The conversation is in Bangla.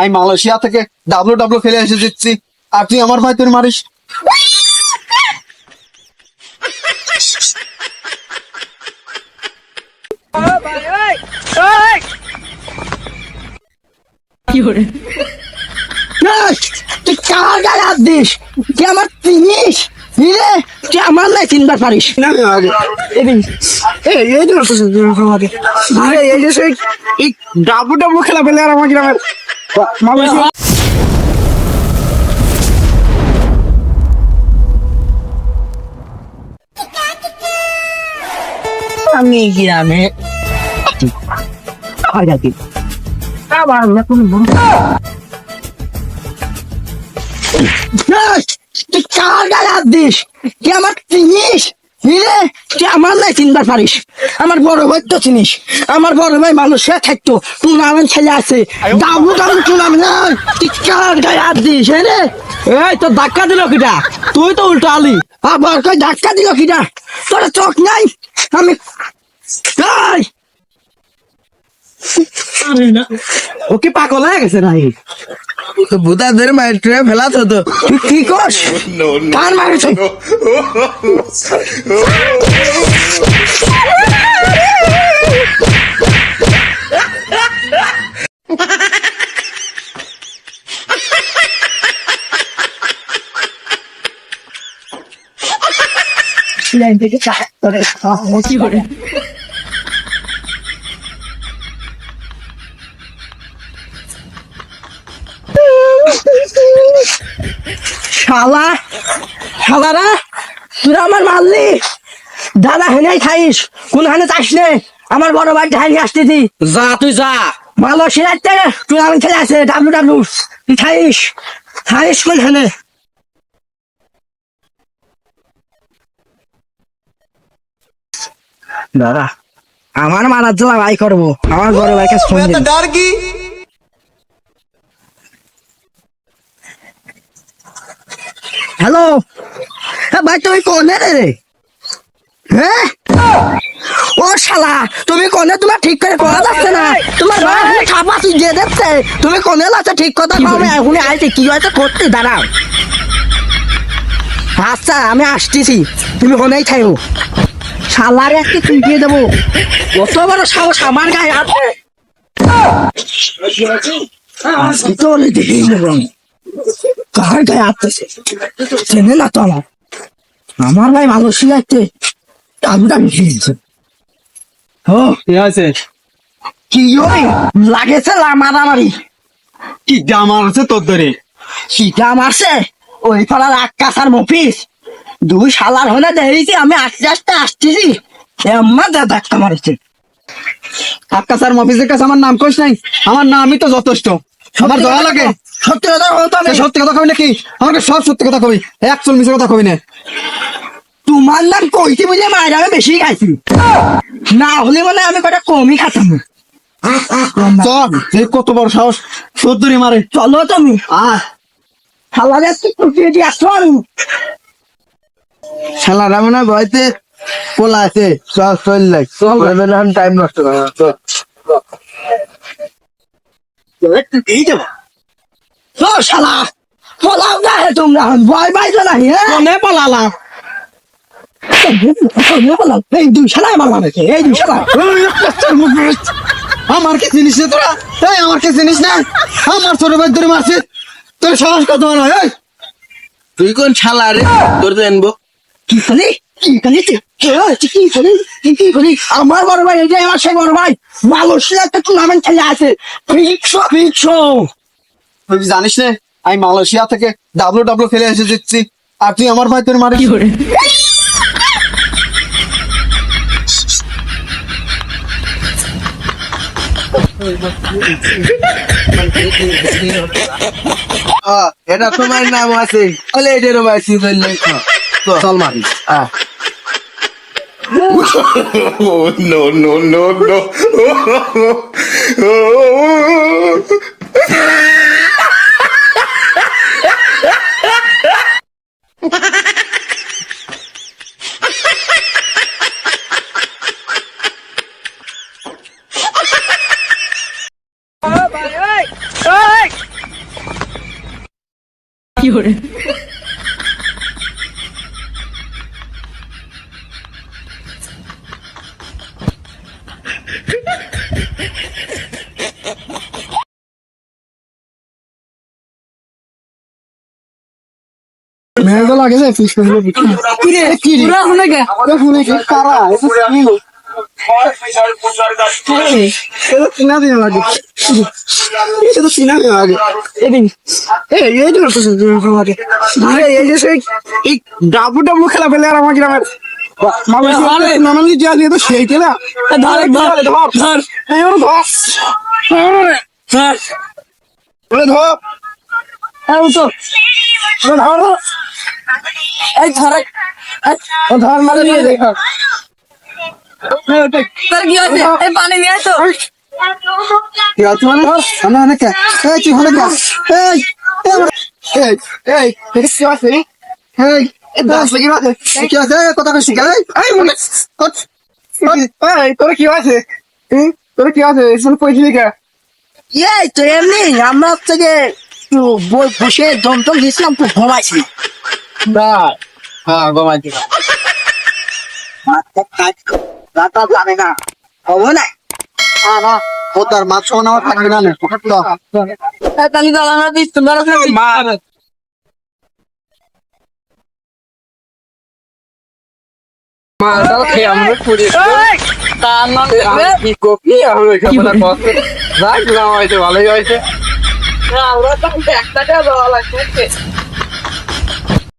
আমি মালয়েশিয়া থেকে ডাব্লু ডাব্লু খেলে এসে দিচ্ছি আর তুই আমার ভাই তোর মারিস তুই কার গায়ে হাত দিস তুই আমার চিনিস নিরে তুই আমার নাই চিনবার পারিস ডাব্লু ডাব্লু খেলা পেলে আর আমার গ্রামের মালয়েশিয়া আমি গ্রামে আবার নতুন তুই কার গায়ে হাত দিস তুই আমার চিনিস নিরে তুই আমার নাই চিনবার পারিস। আমার বড় ভাই তো চিনিস। আমার বড় ভাই মানুষ হয়ে থাকতো। টুর্নামেন্ট ছেলে আছে। দাবু দাবু টুর্নামেন্ট। তুই কার গায়ে হাত দিস হ্যাঁ রে? এই তো ধাক্কা দিল কিটা তুই তো উল্টো আলি। আবার ধাক্কা দিল কিটা তোর চোখ নাই? আমি এই! ও কি পাগল হয়ে গেছে নাই ভূতাদের মাইট্রে ফেলাত হতো। তুই কি করস কার? মারিস শালা শালারা তোরা আমার মারলি। দাদা হেনাই খাইস কোন হানে চাস নে? আমার বড় ভাই ঢাই আসতেছি যা তুই যা। ভালো সিরাজতে তুই আমি খেলে আছে ডাবলু ডাবলু। তুই খাইস খাইস কোন হানে দাদা আমার মারার জন্য ভাই করব। আমার বড় ভাইকে ফোন দিন ডর কি হ্যালো হ্যাঁ ভাই তুমি কোনে রে? হ্যাঁ ও শালা তুমি কোনে? তোমার ঠিক করে করা যাচ্ছে না। তোমার তুই দিয়ে দিচ্ছে তুমি কোনে লাগছে ঠিক কথা কবে এখন আইতে কি হয়তো করতে দাঁড়াও। আচ্ছা আমি আসতেছি তুমি কোনেই খাইও শালারে একটি চুইকিয়ে দেবো। কত বড় সাহস আমার গায়ে আছে আজকে তো দেখি নেব কার গায়ে আসতেছে চেনে না তো আমার। আমার ভাই মালয়েশিয়া যাচ্ছে ডাবুটা মিশে গেছে ও কি আছে কি লাগেছে মারামারি। কি জামার আছে তোর ধরে সিটা মারছে? ওই পাড়ার আকাশার মফিস। দুই শালার হলে দেখেছি আমি আস্তে আস্তে আসতেছি। এম্মা যা ধাক্কা মারছে। স্যার মফিসের কাছে আমার নাম কইস নাই? আমার নামই তো যথেষ্ট। আমার দয়া লাগে। সত্যি কথা আমি। সত্যি কথা কবি নাকি আমাকে সব সত্যি কথা কবি। একচুল মিশে কথা কবি না। তোমার নাম কইছি বুঝে মায়ের আমি বেশি খাইছি। না হলে মানে আমি কটা কমই খাতাম। চল যে কত বড় সাহস। সদ্দুরি মারে। চলো তুমি। আহ। শালারে একটু টুকিয়ে দিয়ে আসো আমি। শালারা মনে ভয়তে পোলা আছে চল চল। লাগ চল টাইম নষ্ট করা চল। এই যাব। ও শালা পলাও না হে তোমরা ভয় পাইছো না হ্যাঁ? এই দুই শালা আমার মানেছে এই দুই শালা। আমার কি জিনিস না তোরা? এই আমার কি জিনিস না? আমার ছোট ভাই ধরে মারছে। তোর সাহস কত বড়? তুই কোন শালা রে? তোর তো আনব কি খালি কি কি কি আমার বড় ভাই এটাই আমার সে বড় ভাই মালয়েশিয়া একটা টুর্নামেন্ট খেলে আছে। জানিস না আমি মালয়েশিয়া থেকে ডাব্লু ডাব্লু খেলে এসে দিচ্ছি আর তুই আমার ভাই তোর মারিস আহ, এটা তোমার নাম আছে। চল মারি। আহ। Oh no no no no! মেয়েটা লাগে যে ফিস করে কি রে কি রে পুরা শুনে গে কারা এটা কি এটা চিনা দিন লাগে এটা তো চিনা দিন লাগে এদিন এই এই তো লাগে আরে এই যে সেই ডাবু ডাবু খেলা পেলে আর আমার গ্রামের মামালি যা দিয়ে তো সেই খেলা ধর ধর ধর ধর। ধর। ধর। এই তো ধর এই ধর ও ধর মারে নিয়ে দেখ তোর কি হয়েছে? এই পানি নিয়ে তো। কি মানে? আমরা অনেক এই তুই হলে গা এই এই এই এই কি আছে এই কথা কইছি এই এই মনে কত তোর কি আছে? তোর কি আছে? শুন কইছিস কে? এই তো এমনি আমরা হচ্ছে যে একটু ব- বসে দম দিয়েছিলাম তো ঘুমাইছি। না। হ্যাঁ রাতা জানে না হব না। না না মাছ সমান থাকবে না নে তাহলে মালটাও খেয়ে আমরা তার নাম কি কপি আমরা কথা রাখ না হয়েছে ভালোই হয়েছে আমরা তো একটা দেওয়া লাগছে